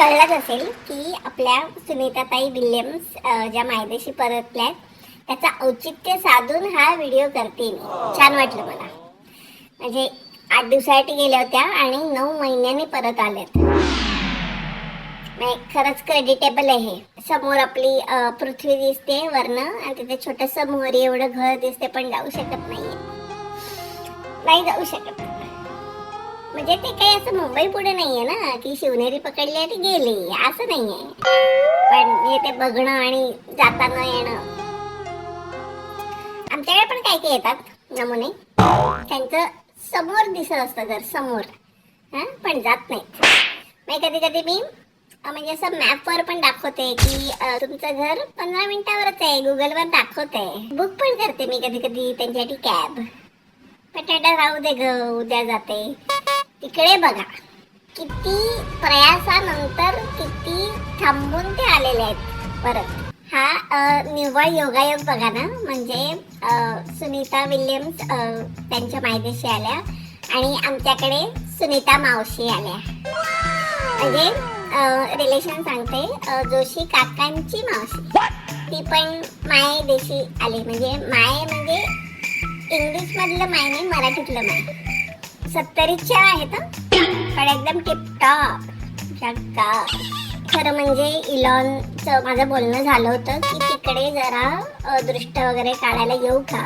कळलंच असेल की आपल्या सुनीताताई विल्यम्स ज्या मायदेशी परतल्यात त्याचा औचित्य साधून हा व्हिडिओ करते मी छान वाटलं मला. म्हणजे आठ दिवसासाठी गेल्या होत्या आणि नऊ महिन्यांनी परत आल्यात. नाही खरंच क्रेडिटेबल आहे. समोर आपली पृथ्वी दिसते वरनं आणि तिथे छोटस मोहरी एवढं घर दिसते पण जाऊ शकत नाहीये. नाही जाऊ शकत. म्हणजे ते काही असं मुंबई पुढे नाहीये ना की शिवनेरी पकडली आणि गेली असं नाहीये. पण येते बघणं आणि जाताना येणं. आमच्याकडे पण काय काय येतात नमुने. त्यांचं समोर दिसत असतं घर समोर. हा? पण जात नाही कधी कधी मी म्हणजे असं मॅपवर पण दाखवते की तुमचं घर पंधरा मिनिटावरच आहे. गुगलवर दाखवते. बुक पण करते मी कधी कधी त्यांच्यासाठी कॅब बटाटा राहू दे ग उद्या जाते. तिकडे बघा. किती प्रयासानंतर किती थांबून ते आलेले आहेत. परत हा निव्वळ योगायोग बघा ना. म्हणजे सुनीता विल्यम्स त्यांच्या मायदेशी आल्या आणि आमच्याकडे सुनीता मावशी आल्या. म्हणजे रिलेशन सांगते जोशी काकांची मावशी. ती पण माय देशी आली. म्हणजे माय म्हणजे इंग्लिश मधलं माय नाही मराठीतलं माय. सत्तरीच्या आहेत पण एकदम टिपटॉप जग्गा खरं म्हणजे इलॉनचं माझं बोलणं झालं होतं की तिकडे जरा दृष्ट वगैरे काढायला येऊ का?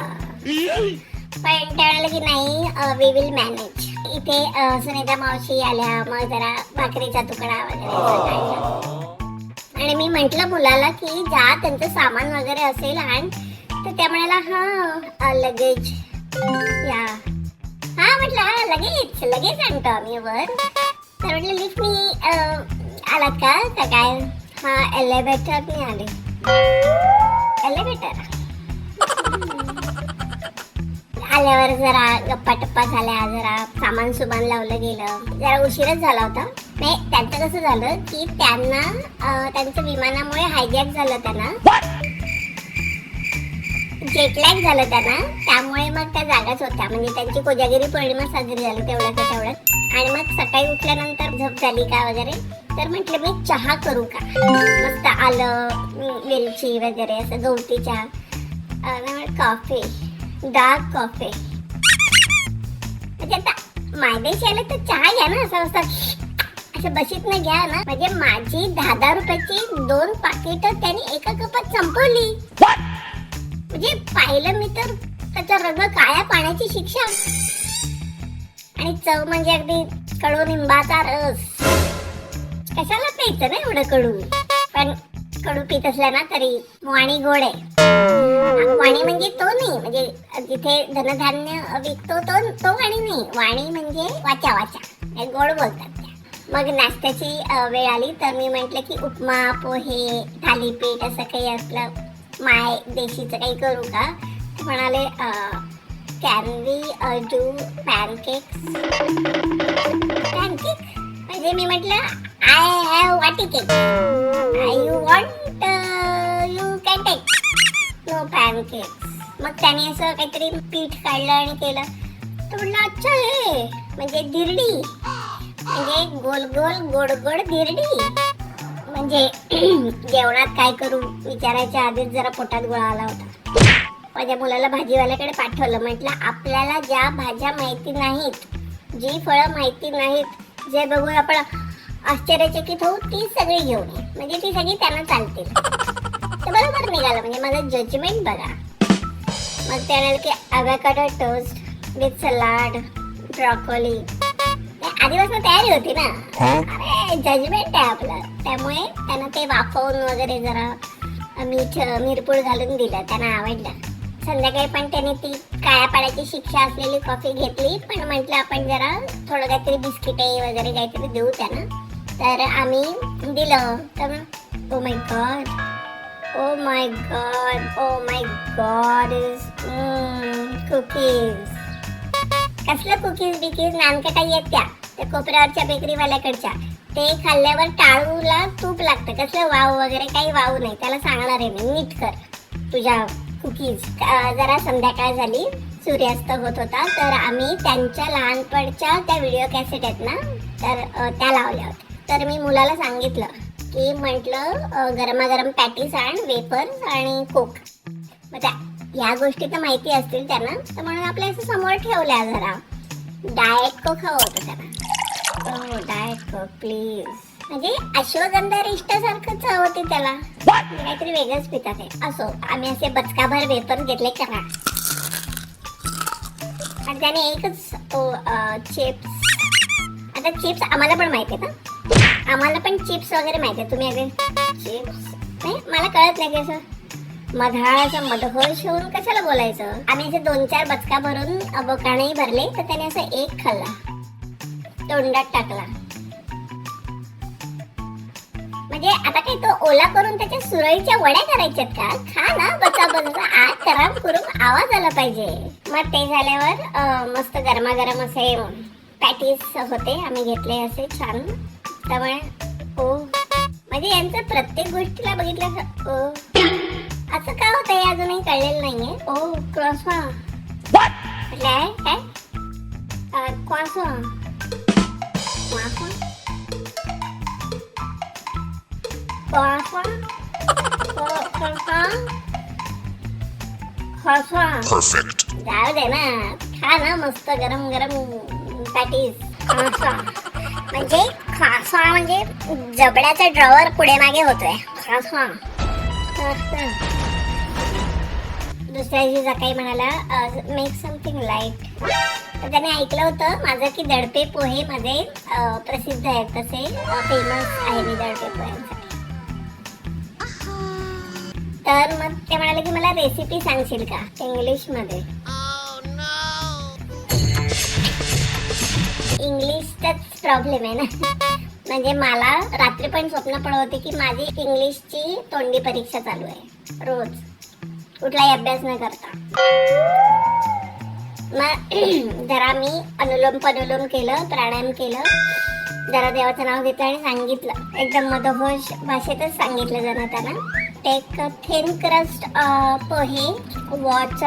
पण ते की नाही वी विल मॅनेज इथे सुनीता मावशी आल्या मग जरा भाकरीचा तुकडा वगैरे आणि मी म्हटलं मुलाला की जा त्यांचं सामान वगैरे असेल आणि. तर त्या म्हणाला हा लगेज. या. हा म्हटलं हा लगेच लगेच आणतो आम्ही वर. तर म्हटलं लिफ्टनी आलात का? का काय? हा एलिव्हेटर मी आले. एलिव्हेटर आल्यावर जरा गप्पा टप्पा झाल्या जरा सामान सुमान लावलं गेलं. जरा उशीरच झाला होता. नाही त्यांचं कसं झालं की त्यांना त्यांचं विमानामुळे हायजॅक झालं त्यांना. जेटलॅग झालं त्यांना. त्यामुळे मग त्या जागाच होत्या. म्हणजे त्यांची कोजागिरी पौर्णिमा साजरी झाली तेवढ्याच तेवढ्यात आणि मग सकाळी उठल्यानंतर झोप झाली का वगैरे तर म्हटलं मी चहा करू का? मस्त आलं वेलची वगैरे असं गवती चहा कॉफी डार्क कॉफी. म्हणजे आता मायदेशी आलं तर चहा घ्या ना असं असं. असं बशीत न घ्या ना. म्हणजे माझी दहा दहा रुपयाची दोन पाकिट त्यांनी एका कपात संपवली. म्हणजे पाहिलं मी तर त्याचा रंग काळ्या पाण्याची शिक्षा. आणि चव म्हणजे अगदी कडू निंबाचा रस. कशाला प्यायचं ना एवढं कडू? पण कडू पित असल्या ना तरी वाणी गोड आहे. वाणी म्हणजे तो नाही म्हणजे जिथे धनधान्य विकतो तो तो वाणी नाही. वाणी म्हणजे वाचा वाचा. हे गोड बोलतात मग नाश्त्याची वेळ आली तर मी म्हंटल की उपमा पोहे थालीपीठ असं काही असलं माय देशीचं काही करू का? ते म्हणाले can we do pancakes. Pancake? म्हणजे मी म्हटलं आय हॅव वाटी cake I you want you can take no pancakes मग त्याने असं काहीतरी पीठ काढलं आणि केलं. तर म्हटलं अच्छा हे म्हणजे धिरडी. म्हणजे गोल गोल गोड गोड धिरडी. म्हणजे जेवणात काय करू विचारायच्या आधीच जरा पोटात गोळा आला होता. माझ्या मुलाला भाजीवाल्याकडे पाठवलं. म्हटलं आपल्याला ज्या भाज्या माहिती नाहीत जी फळं माहिती नाहीत जे बघून आपण आश्चर्यचकित होऊ ती सगळी घेऊन ये. म्हणजे ती सगळी त्यांना चालतील. तर बरोबर निघालं. म्हणजे माझं जजमेंट बघा. मग ते की avocado toast with salad broccoli आधीपासून तयारी होती ना. अरे जजमेंट आहे आपलं. त्यामुळे त्यांना ते वाफवून वगैरे जरा मीठ मिरपूड घालून दिलं त्यांना आवडलं. संध्याकाळी पण त्याने ती काळ्या पाण्याची शिक्षा असलेली कॉफी घेतली पण म्हटलं आपण जरा थोडं काहीतरी बिस्किटे वगैरे काहीतरी देऊ त्यांना. तर आम्ही दिलं. तर ओ my God oh my God oh my God is cookies कसलं कुकीज बिकीज नानकटा येत त्या त्या. कोपऱ्यावरच्या बेकरीवाल्याकडच्या. ते खाल्ल्यावर टाळूला तूप लागतं. कसलं वाव वगैरे काही वाव नाही. त्याला सांगणार आहे मी. नीट कर. तुझ्या कुकीज जरा संध्याकाळ झाली. सूर्यास्त होत होता. तर आम्ही त्यांच्या लहानपणच्या त्या व्हिडिओ कॅसेट आहेत ना तर त्या लावल्या होत्या. तर मी मुलाला सांगितलं की म्हटलं गरमागरम पॅटीस आण वेफर्स आणि कोक. मग त्या या गोष्टी तर माहिती असतील त्यांना. तर म्हणून आपल्या असं समोर ठेवल्या जरा. डाएट कोक हवं होतं त्यांना. हो प्लीज म्हणजे अश्वगंधा रिष्टासारखंच हवं ते त्याला. म्हणजे काहीतरी वेगळंच पितात आहे. असो आम्ही असे बचकाभर वेपर घेतले करा. आणि त्याने एकच चिप्स आता चिप्स आम्हाला पण माहिती आहे ना आम्हाला पण चिप्स वगैरे माहिती आहे तुम्ही अगदी चिप्स नाही मला कळत नाही की असं. मधाळाचं मधघोष होऊन कशाला बोलायचं? आम्ही असे दोन चार बचका भरून बोकाणेही भरले तर त्याने असं एक खाल्ला. तोंडात टाकला. म्हणजे आता काही तो ओला करून त्याच्या सुरळीच्या वड्या करायच्यात का? खा ना बचा बचा आत गरम करून आवाज आला पाहिजे. मग ते झाल्यावर मस्त गरमागरम असे पॅटीस होते आम्ही घेतले असे छान. त्यामुळे ओ म्हणजे यांचं प्रत्येक गोष्टीला बघितलं असं, ओ असं का होतंय अजूनही कळलेलं नाहीये? ओ क्रॉसवा काय? काय क्रॉसवा Perfect. जाऊ दे ना खा ना मस्त गरम गरम पॅटीस croissant. म्हणजे खासा म्हणजे जबड्याचा ड्रॉवर पुढे मागे होतोय खासा दुसऱ्या दिवशी सकाळी म्हणाला मेक समथिंग लाइट तर त्याने ऐकलं होतं माझं की दडपे पोहे मध्ये प्रसिद्ध आहेत तसे फेमस आहे मी दडपे पोह्यांसाठी. तर मग ते म्हणाले की मला रेसिपी सांगशील का इंग्लिशमध्ये इंग्लिशचाच प्रॉब्लेम आहे ना. म्हणजे मला रात्री पण स्वप्न पडत होते की माझी इंग्लिशची तोंडी परीक्षा चालू आहे रोज. कुठलाही अभ्यास न करता. मग जरा मी अनुलोम पनुलोम केलं प्राणायाम केलं. जरा देवाचं नाव घेतलं आणि सांगितलं. एकदम मधोहोश भाषेतच सांगितलं जरा त्यांना take thin crust poha watch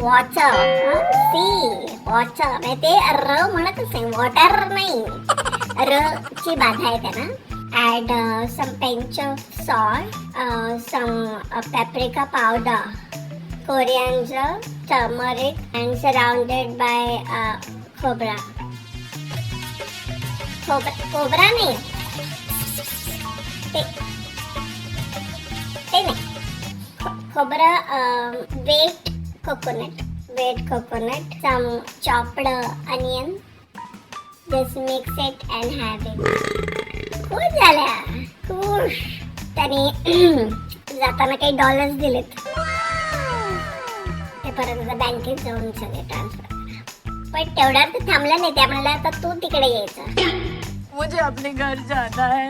watch see watch म्हणजे ते र म्हणतच नाही वॉटर नाही. र ची बाधा आहे त्यांना add some pinch of salt some paprika powder कोरियांचं turmeric, and surrounded by uh, cobra. Cobra, cobra नाही ते ते नाही खो- wet coconut wet coconut some chopped onion just mix it and have it खुश झाल्या खुश त्याने जाताना काही डॉलर्स दिलेत. ते परत आता बँकेत जाऊन सगळे ट्रान्सफर पण तेवढ्यावर ते थांबला नाही त्या म्हणाला आता तू तिकडे यायचं. मुझे अपने घर जाना है.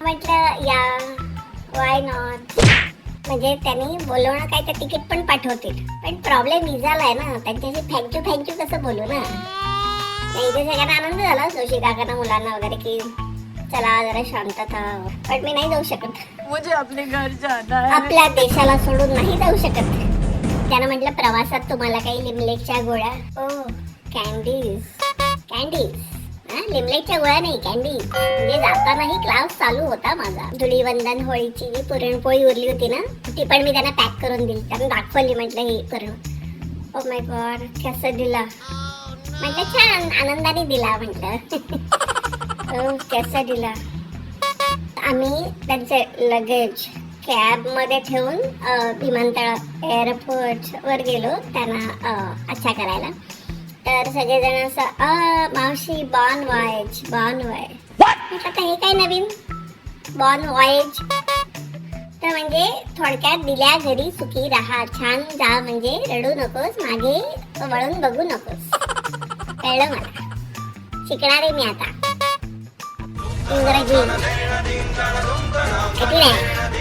म्हटलं या वाय नॉट म्हणजे त्यांनी बोलवणं काय तर तिकीट पण पाठवतील. पण प्रॉब्लेम विजाला आहे ना त्यांच्याशी थँक्यू थँक्यू कसं बोलू ना? नाही इथे सगळ्यांना आनंद झाला जोशी काकांना मुलांना वगैरे की चला जरा शांतता पण मी नाही जाऊ शकत. मुझे अपने घर जाना है. आपल्या देशाला सोडून नाही जाऊ शकत. त्यानं म्हटलं प्रवासात तुम्हाला काही लिमलेटच्या गोळ्या ओ कॅन्डीज कॅन्डीज लिमलेटच्या गोळ्या नाही कॅन्डी म्हणजे जातानाही क्लास चालू होता माझा. धुलीवंदन होळीची जी पुरणपोळी उरली होती ना ती पण मी त्यांना पॅक करून दिली. त्यांना दाखवली म्हटलं हे करून. ओ माय गॉड कसं दिला. म्हटलं छान आनंदाने दिला म्हटलं. ओ oh, कसं दिला. आम्ही त्यांचे लगेज कॅबमध्ये ठेवून विमानतळ एअरपोर्ट वर गेलो त्यांना अच्छा करायला. तर सगळेजण असं "अ, मावशी बॉन वायज बॉन वायज आता हे काय नवीन? बॉन वायज तर म्हणजे थोडक्यात दिल्या घरी सुखी राहा छान जा म्हणजे रडू नकोस मागे वळून बघू नकोस. कळलं मला. शिकणार आहे मी आता. इंग्रजी. ऐकलंय